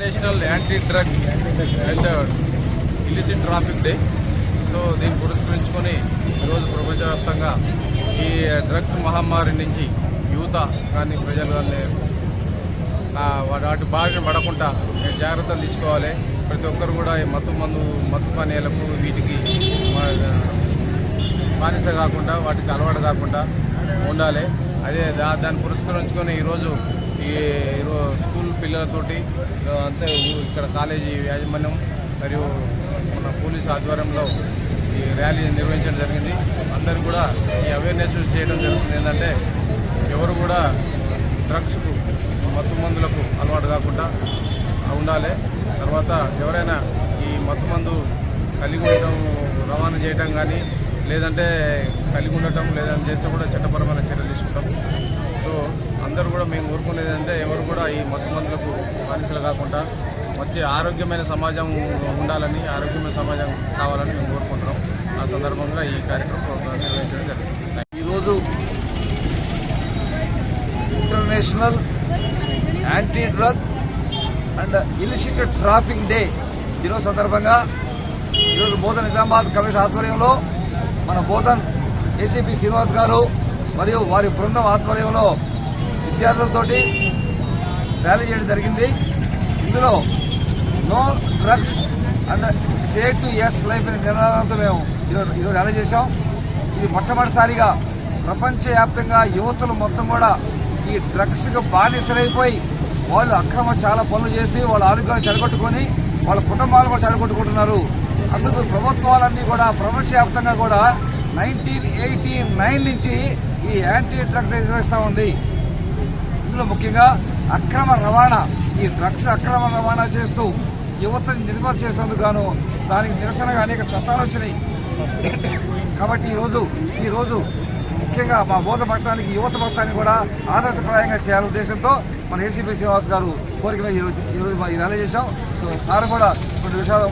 National anti drug and illicit traffic day so దీన్ని పురస్కరించుకొని ఈరోజు ప్రపంచవ్యాప్తంగా ఈ uh, డ్రగ్స్ మహమ్మారి నుంచి యువత కానీ ప్రజలు కానీ వాటి బారిన పడకుండా జాగ్రత్తలు తీసుకోవాలి. ప్రతి ఒక్కరు కూడా ఈ మత్తు మందు మత్తు పానీయాలకు వీటికి uh, బానిస కాకుండా వాటికి అలవాటు కాకుండా ఉండాలి. అదే దా దాన్ని పురస్కరించుకొని ఈరోజు ఈ స్కూల్ పిల్లలతోటి అంతే ఇక్కడ కాలేజీ యాజమాన్యం మరియు మన పోలీస్ ఆధ్వర్యంలో ఈ ర్యాలీ నిర్వహించడం జరిగింది. అందరూ కూడా ఈ అవేర్నెస్ చేయడం జరుగుతుంది. ఏంటంటే ఎవరు కూడా డ్రగ్స్కు మత్తు మందులకు అలవాటు కాకుండా ఉండాలి. తర్వాత ఎవరైనా ఈ మత్తు మందు కలిగి ఉండటం రవాణా చేయటం కానీ లేదంటే కలిగి ఉండటం లేదంటే చేస్తే కూడా చట్టపరమైన చర్యలు తీసుకుంటాం. సో అందరూ కూడా మేము కోరుకునేది అంటే ఎవరు కూడా ఈ మత్తు మందులకు బానిసలు కాకుండా మంచి ఆరోగ్యమైన సమాజం ఉండాలని ఆరోగ్యమైన సమాజం కావాలని మేము కోరుకుంటున్నాం. ఆ సందర్భంగా ఈ కార్యక్రమం నిర్వహించడం జరిగింది. ఈరోజు international anti drug and illicit traffic day ఈరోజు సందర్భంగా ఈరోజు బోధన్ నిజామాబాద్ కమిషన్ ఆధ్వర్యంలో మన బోధన్ ఏసీపీ శ్రీనివాస్ గారు మరియు వారి బృందం ఆధ్వర్యంలో విద్యార్థులతో ర్యాలీ చేయడం జరిగింది. ఇందులో no drugs and safe to yes life అనే నినాదంతో మేము ఈరోజు ఈరోజు ర్యాలీ చేశాం. ఇది మొట్టమొదటిసారిగా ప్రపంచవ్యాప్తంగా యువతులు మొత్తం కూడా ఈ డ్రగ్స్కి బానిసలైపోయి వాళ్ళు అక్రమ చాలా పనులు చేసి వాళ్ళ ఆరోగ్యాన్ని చెడగొట్టుకొని వాళ్ళ కుటుంబాలు కూడా చెడగొట్టుకుంటున్నారు. అందుకు ప్రభుత్వాలన్నీ కూడా ప్రపంచవ్యాప్తంగా కూడా నైన్టీన్ ఎయిటీ నైన్ నుంచి ఈ యాంటీ డ్రగ్ నిర్వహిస్తూ ఉంది. ఇందులో ముఖ్యంగా అక్రమ రవాణా ఈ డ్రగ్స్ అక్రమ రవాణా చేస్తూ యువతని నిర్మూలన చేసినందుకు గాను దానికి నిరసనగా అనేక చట్టాలు వచ్చినాయి. కాబట్టి ఈరోజు ఈరోజు ముఖ్యంగా మా బోధ పట్టడానికి యువత మొత్తాన్ని కూడా ఆదర్శప్రాయంగా చేయాల ఉద్దేశంతో మన ఏసీపీ శ్రీనివాస్ గారు కోరిక మీద ఈరోజు ఈరోజు మా ఈ ర్యాలీ చేశాం. సో సార్ కూడా కొన్ని విషయాలు